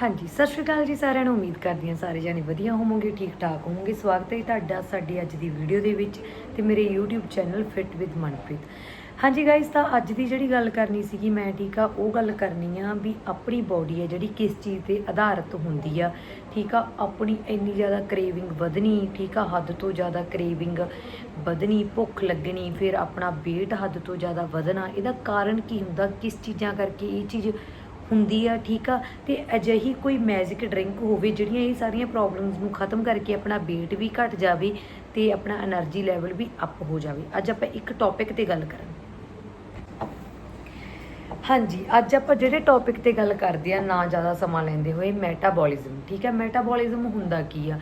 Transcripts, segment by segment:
ਹਾਂਜੀ, ਸਤਿ ਸ਼੍ਰੀ ਅਕਾਲ ਜੀ ਸਾਰਿਆਂ ਨੂੰ। ਉਮੀਦ ਕਰਦੀ ਹਾਂ ਸਾਰੇ ਜਾਣੇ ਵਧੀਆ ਹੋਵੋਗੇ ਠੀਕ ਠਾਕ ਹੋਵੋਗੇ। ਸਵਾਗਤ ਹੈ ਤੁਹਾਡਾ ਸਾਡੀ ਅੱਜ ਦੀ ਵੀਡੀਓ ਦੇ ਵਿੱਚ ਤੇ ਮੇਰੇ YouTube channel fit with Manpreet ਹਾਂਜੀ ਗਾਇਸ ਤਾਂ ਅੱਜ ਦੀ ਜਿਹੜੀ ਗੱਲ ਕਰਨੀ ਸੀਗੀ ਮੈਂ ਠੀਕ ਆ, ਉਹ ਗੱਲ ਕਰਨੀ ਆ ਵੀ ਆਪਣੀ ਬਾਡੀ ਆ ਜਿਹੜੀ ਕਿਸ ਚੀਜ਼ ਤੇ ਆਧਾਰਿਤ ਹੁੰਦੀ ਆ, ਠੀਕ ਆ? ਆਪਣੀ ਇੰਨੀ ਜ਼ਿਆਦਾ ਕ੍ਰੇਵਿੰਗ ਵਧਣੀ, ਠੀਕ ਆ? ਹੱਦ ਤੋਂ ਜ਼ਿਆਦਾ ਕ੍ਰੇਵਿੰਗ ਵਧਣੀ, ਭੁੱਖ ਲੱਗਣੀ, ਫਿਰ ਆਪਣਾ weight ਹੱਦ ਤੋਂ ਜ਼ਿਆਦਾ ਵਧਣਾ, ਇਹਦਾ ਕਾਰਨ ਕੀ ਹੁੰਦਾ? ਕਿਸ ਚੀਜ਼ਾਂ ਕਰਕੇ ਇਹ ਚੀਜ਼ ਹੁੰਦੀ ਆ, ਠੀਕ ਆ? ਤੇ ਅਜਿਹੀ ਕੋਈ ਮੈਜਿਕ ਡਰਿੰਕ ਹੋਵੇ ਜਿਹੜੀਆਂ ਇਹ ਸਾਰੀਆਂ ਪ੍ਰੋਬਲਮਸ ਨੂੰ ਖਤਮ ਕਰਕੇ ਆਪਣਾ weight ਵੀ ਘਟ ਜਾਵੇ ਤੇ ਆਪਣਾ એનર્ਜੀ ਲੈਵਲ ਵੀ ਅਪ ਹੋ ਜਾਵੇ। ਅੱਜ ਆਪਾਂ ਇੱਕ ਟੌਪਿਕ ਤੇ ਗੱਲ ਕਰਾਂਗੇ। ਹਾਂਜੀ, ਅੱਜ ਆਪਾਂ ਜਿਹੜੇ ਟੌਪਿਕ ਤੇ ਗੱਲ ਕਰਦੇ ਆ, ਨਾ ਜ਼ਿਆਦਾ ਸਮਾਂ ਲੈਂਦੇ ਹੋਏ ਮੈਟਾਬੋਲਿਜ਼ਮ ਠੀਕ ਹੈ ਮੈਟਾਬੋਲਿਜ਼ਮ ਹੁੰਦਾ ਕੀ ਆ?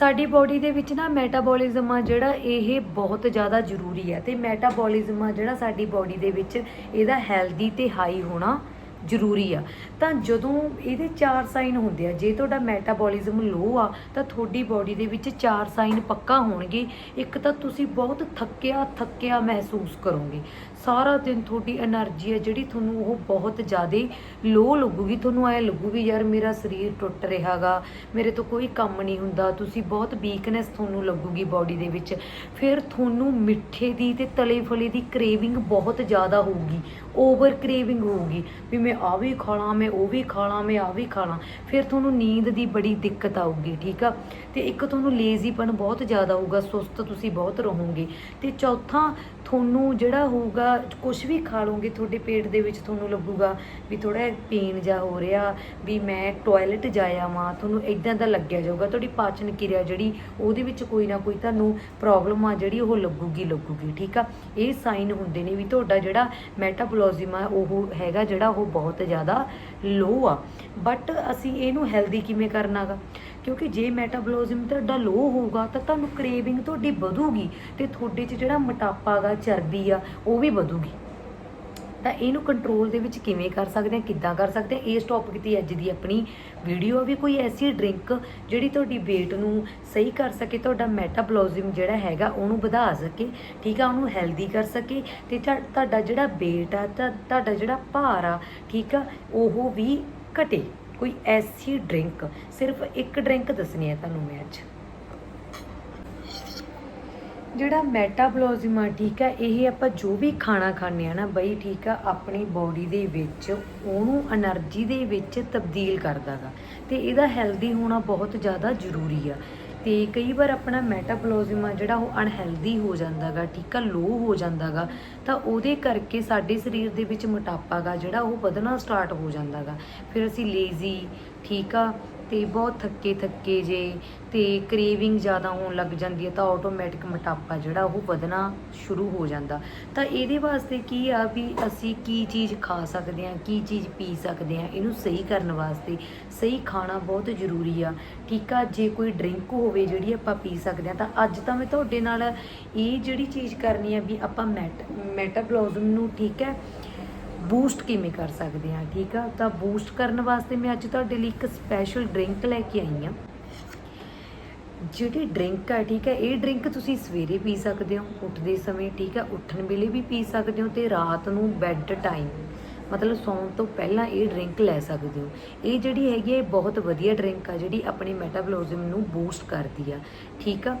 ਸਾਡੀ ਬੋਡੀ ਦੇ ਵਿੱਚ ਨਾ ਮੈਟਾਬੋਲਿਜ਼ਮ ਆ ਜਿਹੜਾ ਇਹ ਬਹੁਤ ਜ਼ਿਆਦਾ ਜ਼ਰੂਰੀ ਹੈ ਤੇ ਮੈਟਾਬੋਲਿਜ਼ਮ ਆ ਜਿਹੜਾ ਸਾਡੀ ਬੋਡੀ ਦੇ ਵਿੱਚ ਇਹਦਾ ਹੈਲਦੀ ਤੇ ਹਾਈ ਹੋਣਾ ਜ਼ਰੂਰੀ ਆ। ਤਾਂ ਜਦੋਂ ਇਹਦੇ ਚਾਰ ਸਾਈਨ ਹੁੰਦੇ ਆ, ਜੇ ਤੁਹਾਡਾ ਮੈਟਾਬੋਲਿਜ਼ਮ ਲੋ ਆ, ਤਾਂ ਤੁਹਾਡੀ ਬਾਡੀ ਦੇ ਵਿੱਚ ਚਾਰ ਸਾਈਨ ਪੱਕਾ ਹੋਣਗੇ। ਇੱਕ ਤਾਂ ਤੁਸੀਂ ਬਹੁਤ ਥੱਕਿਆ ਥੱਕਿਆ ਮਹਿਸੂਸ ਕਰੋਗੇ। ਸਾਰਾ ਦਿਨ ਤੁਹਾਡੀ એનર્ਜੀ ਹੈ ਜਿਹੜੀ ਤੁਹਾਨੂੰ ਉਹ ਬਹੁਤ ਜ਼ਿਆਦਾ ਲੋ ਲੱਗੂਗੀ। ਤੁਹਾਨੂੰ ਐ ਲੱਗੂ ਵੀ ਯਾਰ ਮੇਰਾ ਸਰੀਰ ਟੁੱਟ ਰਿਹਾਗਾ, ਮੇਰੇ ਤੋਂ ਕੋਈ ਕੰਮ ਨਹੀਂ ਹੁੰਦਾ, ਤੁਸੀਂ ਬਹੁਤ ਵੀਕਨੈਸ ਤੁਹਾਨੂੰ ਲੱਗੂਗੀ ਬਾਡੀ ਦੇ ਵਿੱਚ। ਫਿਰ ਤੁਹਾਨੂੰ ਮਿੱਠੇ ਦੀ ਤੇ ਤਲੇ ਫਲੇ ਦੀ ਕਰੇਵਿੰਗ ਬਹੁਤ ਜ਼ਿਆਦਾ ਹੋਊਗੀ ਓਵਰ ਕਰੇਵਿੰਗ ਹੋਊਗੀ। ਵੀ ਮੈਂ ਆ ਵੀ ਖਾਣਾ, ਮੈਂ ਉਹ ਵੀ ਖਾਣਾ, ਮੈਂ ਆ ਵੀ ਖਾਣਾ। ਫਿਰ ਤੁਹਾਨੂੰ ਨੀਂਦ ਦੀ ਬੜੀ ਦਿੱਕਤ ਆਊਗੀ, ਠੀਕ ਆ? ਤੇ ਇੱਕ ਤੁਹਾਨੂੰ ਲੇਜ਼ੀਪਨ ਬਹੁਤ ਜ਼ਿਆਦਾ ਹੋਊਗਾ, ਸੁਸਤ ਤੁਸੀਂ ਬਹੁਤ ਰਹੋਗੇ। ਤੇ ਚੌਥਾ ਤੁਹਾਨੂੰ ਜਿਹੜਾ ਹੋਊਗਾ ਕੁਝ ਵੀ ਖਾ ਲਓਗੇ, ਤੁਹਾਡੇ ਪੇਟ ਦੇ ਵਿੱਚ ਤੁਹਾਨੂੰ ਲੱਗੂਗਾ ਵੀ ਥੋੜਾ ਪੇਨ ਜਾ ਹੋ ਰਿਹਾ, ਵੀ ਮੈਂ ਟਾਇਲਟ ਜਾਇਆ ਵਾਂ, ਤੁਹਾਨੂੰ ਇਦਾਂ ਦਾ ਲੱਗਿਆ ਜਾਊਗਾ, ਤੁਹਾਡੀ ਪਾਚਨ ਕਿਰਿਆ ਜਿਹੜੀ, ਉਹਦੇ ਵਿੱਚ ਕੋਈ ਨਾ ਕੋਈ ਤੁਹਾਨੂੰ ਪ੍ਰੋਬਲਮ ਆ ਜਿਹੜੀ, ਉਹ ਲੱਗੂਗੀ ਲੱਗੂਗੀ, ਠੀਕ ਆ? ਇਹ ਸਾਈਨ ਹੁੰਦੇ ਨੇ ਵੀ ਤੁਹਾਡਾ ਜਿਹੜਾ ਮੈਟਾਬੋਲਿਜ਼ਮ ਆ, ਉਹ ਹੈਗਾ ਜਿਹੜਾ ਉਹ ਬਹੁਤ ਜ਼ਿਆਦਾ ਲੋ ਆ। ਬਟ ਅਸੀਂ ਇਹਨੂੰ ਹੈਲਦੀ ਕਿਵੇਂ ਕਰਨਾਗਾ? ਕਿਉਂਕਿ ਜੇ ਮੈਟਾਬੋਲਿਜ਼ਮ ਤੁਹਾਡਾ ਲੋ ਹੋਊਗਾ ਤਾਂ ਤੁਹਾਨੂੰ ਕ੍ਰੇਵਿੰਗ ਤੁਹਾਡੀ ਵਧੂਗੀ ਤੇ ਤੁਹਾਡੇ 'ਚ ਜਿਹੜਾ ਮੋਟਾਪਾ ਗਾ, ਚਰਬੀ ਆ, ਉਹ ਵੀ ਵਧੂਗੀ। ਤਾਂ ਇਹਨੂੰ ਕੰਟਰੋਲ ਦੇ ਵਿੱਚ ਕਿਵੇਂ ਕਰ ਸਕਦੇ ਆ, ਕਿੱਦਾਂ ਕਰ ਸਕਦੇ ਆ? ਇਸ ਟੌਪਿਕ ਦੀ ਅੱਜ ਦੀ ਆਪਣੀ ਵੀਡੀਓ ਵੀ ਕੋਈ ਐਸੀ ਡਰਿੰਕ ਜਿਹੜੀ ਤੁਹਾਡੀ weight ਨੂੰ ਸਹੀ ਕਰ ਸਕੇ, ਤੁਹਾਡਾ ਮੈਟਾਬੋਲਿਜ਼ਮ ਜਿਹੜਾ ਹੈਗਾ ਉਹਨੂੰ ਵਧਾ ਸਕੇ, ਠੀਕ ਆ? ਉਹਨੂੰ ਹੈਲਦੀ ਕਰ ਸਕੇ ਤੇ ਤੁਹਾ- ਤੁਹਾਡਾ ਜਿਹੜਾ weight ਆ, ਤਾਂ ਤੁਹਾਡਾ ਜਿਹੜਾ ਭਾਰ ਆ, ਠੀਕ ਆ, ਉਹ ਵੀ ਘਟੇ। ਕੋਈ ਐਸੀ ਡਰਿੰਕ, ਸਿਰਫ ਇੱਕ ਡਰਿੰਕ ਦੱਸਣੀ ਹੈ ਤੁਹਾਨੂੰ ਮੈਂ ਅੱਜ। ਜਿਹੜਾ ਮੈਟਾਬੋਲਿਜ਼ਮ ਆ ਠੀਕ ਆ ਇਹ ਆਪਾਂ ਜੋ ਵੀ ਖਾਣਾ ਖਾਂਦੇ ਆ ਨਾ, ਬਈ ਠੀਕ ਆ, ਆਪਣੀ ਬਾਡੀ ਦੇ ਵਿੱਚ, ਉਹਨੂੰ એનર્ਜੀ ਦੇ ਵਿੱਚ ਤਬਦੀਲ ਕਰਦਾਗਾ ਤੇ ਇਹਦਾ ਹੈਲਦੀ ਹੋਣਾ ਬਹੁਤ ਜ਼ਿਆਦਾ ਜ਼ਰੂਰੀ ਆ। ਤੇ ਕਈ ਵਾਰ ਆਪਣਾ ਮੈਟਾਬੋਲਿਜ਼ਮ ਆ ਜਿਹੜਾ ਉਹ ਅਨਹੈਲਦੀ ਹੋ ਜਾਂਦਾਗਾ, ਠੀਕ ਆ ਲੋ ਹੋ ਜਾਂਦਾਗਾ, ਤਾਂ ਉਹਦੇ ਕਰਕੇ ਸਾਡੇ ਸਰੀਰ ਦੇ ਵਿੱਚ ਮੋਟਾਪਾ ਗਾ ਜਿਹੜਾ ਉਹ ਵਧਣਾ ਸਟਾਰਟ ਹੋ ਜਾਂਦਾਗਾ। ਫਿਰ ਅਸੀਂ ਲੇਜ਼ੀ ਠੀਕ ਆ ਤੇ ਬਹੁਤ ਥੱਕੇ ਥੱਕੇ ਜੇ ਤੇ ਕ੍ਰੇਵਿੰਗ ਜ਼ਿਆਦਾ ਹੋਣ ਲੱਗ ਜਾਂਦੀ ਹੈ ਤਾਂ ਆਟੋਮੈਟਿਕ ਮੋਟਾਪਾ ਜਿਹੜਾ ਉਹ ਵਧਣਾ ਸ਼ੁਰੂ ਹੋ ਜਾਂਦਾ। ਤਾਂ ਇਹਦੇ ਵਾਸਤੇ ਕੀ ਆ ਵੀ ਅਸੀਂ ਕੀ ਚੀਜ਼ ਖਾ ਸਕਦੇ ਹਾਂ, ਕੀ ਚੀਜ਼ ਪੀ ਸਕਦੇ ਹਾਂ, ਇਹਨੂੰ ਸਹੀ ਕਰਨ ਵਾਸਤੇ ਸਹੀ ਖਾਣਾ ਬਹੁਤ ਜ਼ਰੂਰੀ ਆ। ਠੀਕ ਆ, ਜੇ ਕੋਈ ਡਰਿੰਕ ਹੋਵੇ ਜਿਹੜੀ ਆਪਾਂ ਪੀ ਸਕਦੇ ਹਾਂ ਤਾਂ ਅੱਜ ਤਾਂ ਮੈਂ ਤੁਹਾਡੇ ਨਾਲ ਇਹ ਜਿਹੜੀ ਚੀਜ਼ ਕਰਨੀ ਆ ਵੀ ਆਪਾਂ ਮੈਟ ਮੈਟਾਬੋਲਿਜ਼ਮ ਨੂੰ ਠੀਕ ਹੈ ਬੂਸਟ ਕਿਵੇਂ ਕਰ ਸਕਦੇ ਹਾਂ, ਠੀਕ ਆ? ਤਾਂ ਬੂਸਟ ਕਰਨ ਵਾਸਤੇ ਮੈਂ ਅੱਜ ਤੁਹਾਡੇ ਲਈ ਇੱਕ ਸਪੈਸ਼ਲ ਡਰਿੰਕ ਲੈ ਕੇ ਆਈ ਹਾਂ। ਜਿਹੜੀ ਡਰਿੰਕ ਆ, ਠੀਕ ਹੈ ਇਹ ਡਰਿੰਕ ਤੁਸੀਂ ਸਵੇਰੇ ਪੀ ਸਕਦੇ ਹੋ, ਉੱਠਦੇ ਸਮੇਂ, ਠੀਕ ਹੈ ਉੱਠਣ ਵੇਲੇ ਵੀ ਪੀ ਸਕਦੇ ਹੋ ਤੇ ਰਾਤ ਨੂੰ ਬੈੱਡ ਟਾਈਮ ਮਤਲਬ ਸੌਣ ਤੋਂ ਪਹਿਲਾਂ ਇਹ ਡਰਿੰਕ ਲੈ ਸਕਦੇ ਹੋ। ਇਹ ਜਿਹੜੀ ਹੈਗੀ ਹੈ ਬਹੁਤ ਵਧੀਆ ਡਰਿੰਕ ਆ, ਜਿਹੜੀ ਆਪਣੇ ਮੈਟਾਬੋਲਿਜ਼ਮ ਨੂੰ ਬੂਸਟ ਕਰਦੀ ਆ, ਠੀਕ ਆ?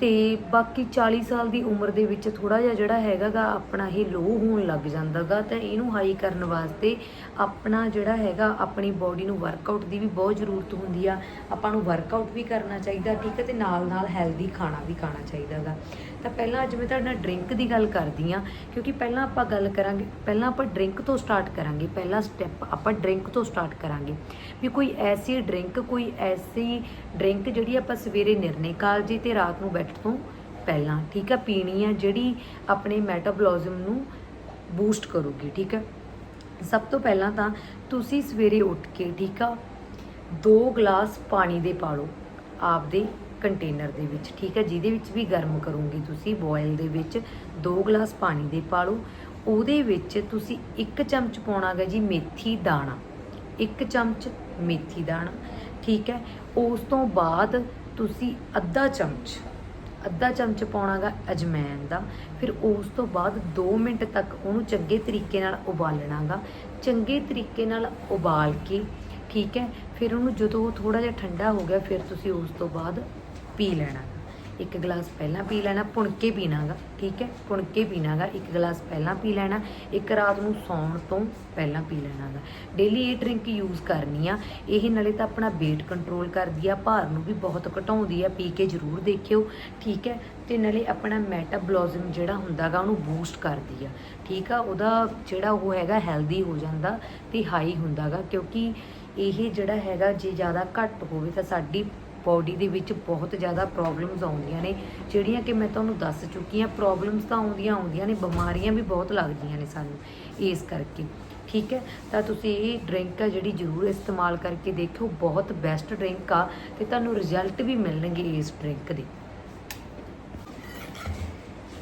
ਤੇ ਬਾਕੀ 40 ਸਾਲ ਦੀ ਉਮਰ ਦੇ ਵਿੱਚ ਥੋੜਾ ਜਿਹਾ ਜਿਹੜਾ ਹੈਗਾਗਾ ਆਪਣਾ ਇਹ ਲੋ ਹੋਣ ਲੱਗ ਜਾਂਦਾਗਾ, ਤਾਂ ਇਹਨੂੰ ਹਾਈ ਕਰਨ ਵਾਸਤੇ ਆਪਣਾ ਜਿਹੜਾ ਹੈਗਾ ਆਪਣੀ ਬਾਡੀ ਨੂੰ ਵਰਕਆਊਟ ਦੀ ਵੀ ਬਹੁਤ ਜ਼ਰੂਰਤ ਹੁੰਦੀ ਆ। ਆਪਾਂ ਨੂੰ ਵਰਕਆਊਟ ਵੀ ਕਰਨਾ ਚਾਹੀਦਾ, ਠੀਕ ਹੈ ਤੇ ਨਾਲ ਨਾਲ ਹੈਲਦੀ ਖਾਣਾ ਵੀ ਖਾਣਾ ਚਾਹੀਦਾਗਾ। ਤਾਂ ਪਹਿਲਾਂ ਅੱਜ ਮੈਂ ਤੁਹਾਡੇ ਨਾਲ ਡਰਿੰਕ ਦੀ ਗੱਲ ਕਰਦੀ ਆ ਕਿਉਂਕਿ ਪਹਿਲਾਂ ਆਪਾਂ ਗੱਲ ਕਰਾਂਗੇ, ਪਹਿਲਾਂ ਆਪਾਂ ਡਰਿੰਕ ਤੋਂ ਸਟਾਰਟ ਕਰਾਂਗੇ, ਪਹਿਲਾ ਸਟੈਪ ਆਪਾਂ ਡਰਿੰਕ ਤੋਂ ਸਟਾਰਟ ਕਰਾਂਗੇ। ਵੀ ਕੋਈ ਐਸੀ ਡਰਿੰਕ ਕੋਈ ਐਸੀ ਡਰਿੰਕ ਜਿਹੜੀ ਆਪਾਂ ਸਵੇਰੇ ਨਿਰਣੇ ਕਾਲਜੇ ਤੇ ਰਾਤ ਨੂੰ ਬੈਠ ਤੋਂ ਪਹਿਲਾਂ, ਠੀਕ ਆ, ਪੀਣੀ ਆ, ਜਿਹੜੀ ਆਪਣੇ ਮੈਟਾਬੋਲਿਜ਼ਮ ਨੂੰ ਬੂਸਟ ਕਰੂਗੀ, ਠੀਕ ਹੈ ਸਭ ਤੋਂ ਪਹਿਲਾਂ ਤਾਂ ਤੁਸੀਂ ਸਵੇਰੇ ਉੱਠ ਕੇ, ਠੀਕ ਆ, ਦੋ ਗਲਾਸ ਪਾਣੀ ਦੇ ਪਾ ਲਓ ਆਪਦੇ ਕੰਟੇਨਰ ਦੇ ਵਿੱਚ, ਠੀਕ ਹੈ? ਜਿਹਦੇ ਵਿੱਚ ਵੀ ਗਰਮ ਕਰੋਗੇ ਤੁਸੀਂ, ਬੋਇਲ ਦੇ ਵਿੱਚ, ਦੋ ਗਲਾਸ ਪਾਣੀ ਦੇ ਪਾ ਲਓ ਉਹਦੇ ਵਿੱਚ ਤੁਸੀਂ ਇੱਕ ਚਮਚ ਪਾਉਣਾਗਾ ਜੀ ਮੇਥੀ ਦਾਣਾ। ਇੱਕ ਚਮਚ ਮੇਥੀ ਦਾਣਾ, ਠੀਕ ਹੈ? ਉਸ ਤੋਂ ਬਾਅਦ ਤੁਸੀਂ ਅੱਧਾ ਚਮਚ ਅੱਧਾ ਚਮਚ ਪਾਉਣਾਗਾ ਅਜਮੈਨ ਦਾ। ਫਿਰ ਉਸ ਤੋਂ ਬਾਅਦ 2 ਮਿੰਟ ਤੱਕ ਉਹਨੂੰ ਚੰਗੇ ਤਰੀਕੇ ਨਾਲ ਉਬਾਲਣਾਗਾ। ਚੰਗੇ ਤਰੀਕੇ ਨਾਲ ਉਬਾਲ ਕੇ, ਠੀਕ ਹੈ? ਫਿਰ ਉਹਨੂੰ ਜਦੋਂ ਉਹ ਥੋੜਾ ਜਿਹਾ ਠੰਡਾ ਹੋ ਗਿਆ, ਫਿਰ ਤੁਸੀਂ ਉਸ ਤੋਂ ਬਾਅਦ ਪੀ ਲੈਣਾ ਇੱਕ ਗਲਾਸ ਪਹਿਲਾਂ ਪੀ ਲੈਣਾ ਪੁਣ ਕੇ ਪੀਣਾਗਾ ਠੀਕ ਹੈ? ਪੁਣ ਕੇ ਪੀਣਾਗਾ ਇੱਕ ਗਲਾਸ ਪਹਿਲਾਂ ਪੀ ਲੈਣਾ, ਇੱਕ ਰਾਤ ਨੂੰ ਸੌਣ ਤੋਂ ਪਹਿਲਾਂ ਪੀ ਲੈਣਾਗਾ ਡੇਲੀ ਇਹ ਡਰਿੰਕ ਯੂਜ਼ ਕਰਨੀ ਆ। ਇਹ ਨਾਲੇ ਤਾਂ ਆਪਣਾ weight ਕੰਟਰੋਲ ਕਰਦੀ ਆ, ਭਾਰ ਨੂੰ ਵੀ ਬਹੁਤ ਘਟਾਉਂਦੀ ਆ, ਪੀ ਕੇ ਜ਼ਰੂਰ ਦੇਖਿਓ, ਠੀਕ ਹੈ? ਤੇ ਨਾਲੇ ਆਪਣਾ ਮੈਟਾਬੋਲਿਜ਼ਮ ਜਿਹੜਾ ਹੁੰਦਾਗਾ ਉਹਨੂੰ ਬੂਸਟ ਕਰਦੀ ਆ। ਠੀਕ ਆ? ਉਹਦਾ ਜਿਹੜਾ ਉਹ ਹੈਗਾ ਹੈਲਦੀ ਹੋ ਜਾਂਦਾ ਤੇ ਹਾਈ ਹੁੰਦਾਗਾ ਕਿਉਂਕਿ ਇਹ ਜਿਹੜਾ ਹੈਗਾ, ਜੇ ਜ਼ਿਆਦਾ ਘੱਟ ਹੋਵੇ ਤਾਂ ਸਾਡੀ ਬਾਡੀ ਦੇ ਵਿੱਚ ਬਹੁਤ ਜ਼ਿਆਦਾ ਪ੍ਰੋਬਲਮਸ ਆਉਂਦੀਆਂ ਨੇ, ਜਿਹੜੀਆਂ ਕਿ ਮੈਂ ਤੁਹਾਨੂੰ ਦੱਸ ਚੁੱਕੀ ਹਾਂ ਪ੍ਰੋਬਲਮਸ ਤਾਂ ਆਉਂਦੀਆਂ ਆਉਂਦੀਆਂ ਨੇ, ਬਿਮਾਰੀਆਂ ਵੀ ਬਹੁਤ ਲੱਗਦੀਆਂ ਨੇ ਸਾਨੂੰ ਇਸ ਕਰਕੇ, ਠੀਕ ਹੈ? ਤਾਂ ਤੁਸੀਂ ਇਹ ਡਰਿੰਕ ਆ ਜਿਹੜੀ ਜ਼ਰੂਰ ਇਸਤੇਮਾਲ ਕਰਕੇ ਦੇਖਿਓ, ਬਹੁਤ ਬੈਸਟ ਡਰਿੰਕ ਆ ਤੇ ਤੁਹਾਨੂੰ ਰਿਜ਼ਲਟ ਵੀ ਮਿਲਣਗੇ ਇਸ ਡਰਿੰਕ ਦੇ।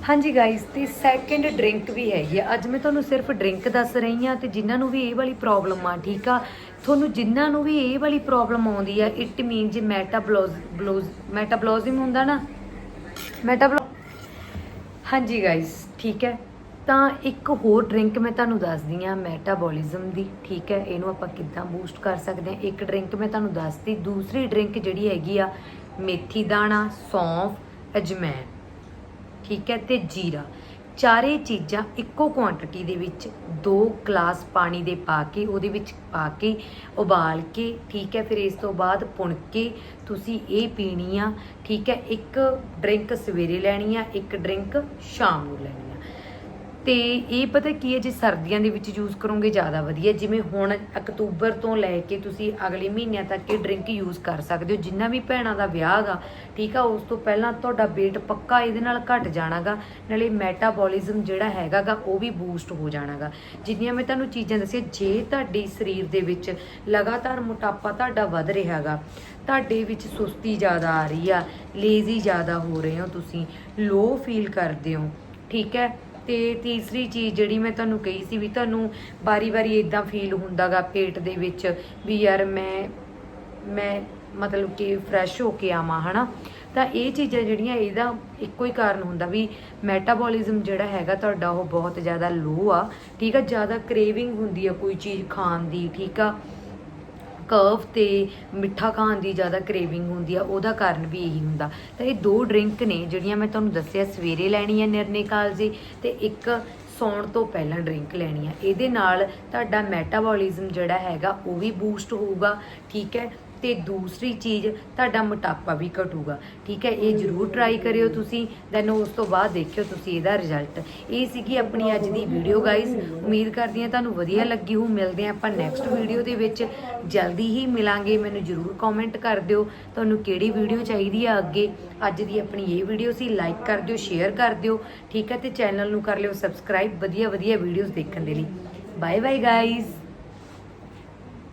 ਹਾਂਜੀ ਗਾਇਸ ਤੇ ਸੈਕੰਡ ਡਰਿੰਕ ਵੀ ਹੈਗੀ ਆ। ਅੱਜ ਮੈਂ ਤੁਹਾਨੂੰ ਸਿਰਫ ਡਰਿੰਕ ਦੱਸ ਰਹੀ ਆ ਤੇ ਜਿਨ੍ਹਾਂ ਨੂੰ ਵੀ ਇਹ ਵਾਲੀ ਪ੍ਰੋਬਲਮ ਆ, ਠੀਕ ਆ? ਤੁਹਾਨੂੰ ਜਿਨ੍ਹਾਂ ਨੂੰ ਵੀ ਇਹ ਵਾਲੀ ਪ੍ਰੋਬਲਮ ਆਉਂਦੀ ਆ ਇਟ ਮੀਨ ਜੇ ਮੈਟਾਬਲੋਜ਼ ਬਲੋਜ਼ ਮੈਟਾਬਲੋਜ਼ਮ ਹੁੰਦਾ ਨਾ? ਮੈਟਾਬਲੋ ਹਾਂਜੀ ਗਾਇਸ ਠੀਕ ਹੈ? ਤਾਂ ਇੱਕ ਹੋਰ ਡਰਿੰਕ ਮੈਂ ਤੁਹਾਨੂੰ ਦੱਸਦੀ ਆ ਮੈਟਾਬੋਲਿਜ਼ਮ ਦੀ, ਠੀਕ ਹੈ? ਇਹਨੂੰ ਆਪਾਂ ਕਿੱਦਾਂ ਬੂਸਟ ਕਰ ਸਕਦੇ ਆ ਇੱਕ ਡਰਿੰਕ ਮੈਂ ਤੁਹਾਨੂੰ ਦੱਸਦੀ ਦੂਸਰੀ ਡਰਿੰਕ ਜਿਹੜੀ ਹੈਗੀ ਆ, ਮੇਥੀ ਦਾਣਾ, ਸੌਂਫ, ਅਜਮੈਨ। ਠੀਕ ਹੈ ਤੇ ਜੀਰਾ। ਚਾਰੇ ਚੀਜ਼ਾਂ ਇੱਕੋ ਕੁਆਂਟੀਟੀ ਦੇ ਵਿੱਚ ਦੋ ਗਲਾਸ ਪਾਣੀ ਦੇ ਪਾ ਕੇ, ਉਹਦੇ ਵਿੱਚ ਪਾ ਕੇ, ਉਬਾਲ ਕੇ, ਠੀਕ ਹੈ, ਫਿਰ ਇਸ ਤੋਂ ਬਾਅਦ ਪੁਣ ਕੇ ਤੁਸੀਂ ਇਹ ਪੀਣੀ ਆ, ਠੀਕ ਹੈ, ਇੱਕ ਡਰਿੰਕ ਸਵੇਰੇ ਲੈਣੀ ਆ, ਇੱਕ ਡਰਿੰਕ ਸ਼ਾਮ ਨੂੰ ਲੈਣੀ ਤੇ ਇਹ ਪਤਾ ਕੀ ਹੈ, ਜੇ ਸਰਦੀਆਂ ਦੇ ਵਿੱਚ ਯੂਜ਼ ਕਰੋਗੇ ਜ਼ਿਆਦਾ ਵਧੀਆ। ਜਿਵੇਂ ਹੁਣ ਅਕਤੂਬਰ ਤੋਂ ਲੈ ਕੇ ਤੁਸੀਂ ਅਗਲੇ ਮਹੀਨਿਆਂ ਤੱਕ ਇਹ ਡਰਿੰਕ ਯੂਜ਼ ਕਰ ਸਕਦੇ ਹੋ। ਜਿੰਨਾ ਵੀ ਭੈਣਾਂ ਦਾ ਵਿਆਹ ਗਾ, ਠੀਕ ਆ, ਉਸ ਤੋਂ ਪਹਿਲਾਂ ਤੁਹਾਡਾ weight ਪੱਕਾ ਇਹਦੇ ਨਾਲ ਘਟ ਜਾਣਾਗਾ। ਨਾਲੇ ਮੈਟਾਬੋਲਿਜ਼ਮ ਜਿਹੜਾ ਹੈਗਾਗਾ ਉਹ ਵੀ ਬੂਸਟ ਹੋ ਜਾਣਾਗਾ। ਜਿੰਨੀਆਂ ਮੈਂ ਤੁਹਾਨੂੰ ਚੀਜ਼ਾਂ ਦੱਸੀਆਂ, ਜੇ ਤੁਹਾਡੇ ਸਰੀਰ ਦੇ ਵਿੱਚ ਲਗਾਤਾਰ ਮੋਟਾਪਾ ਤੁਹਾਡਾ ਵੱਧ ਰਿਹਾਗਾ, ਤੁਹਾਡੇ ਵਿੱਚ ਸੁਸਤੀ ਜ਼ਿਆਦਾ ਆ ਰਹੀ ਆ ਲੇਜ਼ੀ ਜ਼ਿਆਦਾ ਹੋ ਰਹੇ ਹੋ ਤੁਸੀਂ ਲੋ ਫੀਲ ਕਰਦੇ ਹੋ, ਠੀਕ ਹੈ ਤੇ ਤੀਸਰੀ ਚੀਜ਼ ਜਿਹੜੀ ਮੈਂ ਤੁਹਾਨੂੰ ਕਹੀ ਸੀ ਵੀ ਤੁਹਾਨੂੰ ਵਾਰੀ-ਵਾਰੀ ਇਦਾਂ ਫੀਲ ਹੁੰਦਾਗਾ ਪੇਟ ਦੇ ਵਿੱਚ ਵੀ ਯਾਰ ਮੈਂ ਮੈਂ ਮਤਲਬ ਕਿ ਫਰੈਸ਼ ਹੋ ਕੇ ਆਵਾਂ, ਹਨਾ? ਤਾਂ ਇਹ ਚੀਜ਼ਾਂ ਜਿਹੜੀਆਂ ਇਹਦਾ ਇੱਕੋ ਹੀ ਕਾਰਨ ਹੁੰਦਾ ਵੀ ਮੈਟਾਬੋਲਿਜ਼ਮ ਜਿਹੜਾ ਹੈਗਾ ਤੁਹਾਡਾ ਉਹ ਬਹੁਤ ਜ਼ਿਆਦਾ ਲੋ ਆ, ਠੀਕ ਆ? ਜ਼ਿਆਦਾ ਕ੍ਰੇਵਿੰਗ ਹੁੰਦੀ ਆ ਕੋਈ ਚੀਜ਼ ਖਾਣ ਦੀ, ਠੀਕ ਆ? ਕਰਵ ਤੇ ਮਿੱਠਾ ਖਾਣ ਦੀ ਜ਼ਿਆਦਾ ਕ੍ਰੇਵਿੰਗ ਹੁੰਦੀ ਆ, ਉਹਦਾ ਕਾਰਨ ਵੀ ਇਹੀ ਹੁੰਦਾ। ਤਾਂ ਇਹ ਦੋ ਡਰਿੰਕ ਨੇ ਜਿਹੜੀਆਂ ਮੈਂ ਤੁਹਾਨੂੰ ਦੱਸਿਆ, ਸਵੇਰੇ ਲੈਣੀ ਹੈ ਨਿਰਣੇ ਕਾਲਜੇ ਤੇ ਇੱਕ ਸੌਣ ਤੋਂ ਪਹਿਲਾਂ ਡਰਿੰਕ ਲੈਣੀ ਆ। ਇਹਦੇ ਨਾਲ ਤੁਹਾਡਾ ਮੈਟਾਬੋਲਿਜ਼ਮ ਜਿਹੜਾ ਹੈਗਾ, ਉਹ ਵੀ ਬੂਸਟ ਹੋਊਗਾ, ਠੀਕ ਹੈ? ਤੇ ਦੂਸਰੀ ਚੀਜ਼ ਤੁਹਾਡਾ ਮੋਟਾਪਾ ਵੀ ਘਟੂਗਾ। ਠੀਕ ਹੈ, ਇਹ ਜਰੂਰ ਟਰਾਈ ਕਰਿਓ ਤੁਸੀਂ ਦੈਨ ਉਸ ਤੋਂ ਬਾਅਦ ਦੇਖਿਓ ਤੁਸੀਂ ਇਹਦਾ ਰਿਜ਼ਲਟ ਇਹ ਸੀਗੀ ਆਪਣੀ ਅੱਜ ਦੀ ਵੀਡੀਓ ਗਾਇਸ ਉਮੀਦ ਕਰਦੀ ਹਾਂ ਤੁਹਾਨੂੰ ਵਧੀਆ ਲੱਗੀ ਹੋ ਮਿਲਦੇ ਹਾਂ ਆਪਾਂ ਨੈਕਸਟ ਵੀਡੀਓ ਦੇ ਵਿੱਚ। ਜਲਦੀ ਹੀ ਮਿਲਾਂਗੇ। ਮੈਨੂੰ ਜਰੂਰ ਕਮੈਂਟ ਕਰ ਦਿਓ ਤੁਹਾਨੂੰ ਕਿਹੜੀ ਵੀਡੀਓ ਚਾਹੀਦੀ ਆ ਅੱਗੇ। ਅੱਜ ਦੀ ਆਪਣੀ ਇਹ ਵੀਡੀਓ ਸੀ ਲਾਈਕ ਕਰ ਦਿਓ ਸ਼ੇਅਰ ਕਰ ਦਿਓ। ਠੀਕ ਹੈ, ਤੇ ਚੈਨਲ ਨੂੰ ਕਰ ਲਿਓ ਸਬਸਕ੍ਰਾਈਬ ਵਧੀਆ ਵਧੀਆ ਵੀਡੀਓਜ਼ ਦੇਖਣ ਦੇ ਲਈ। Bye bye guys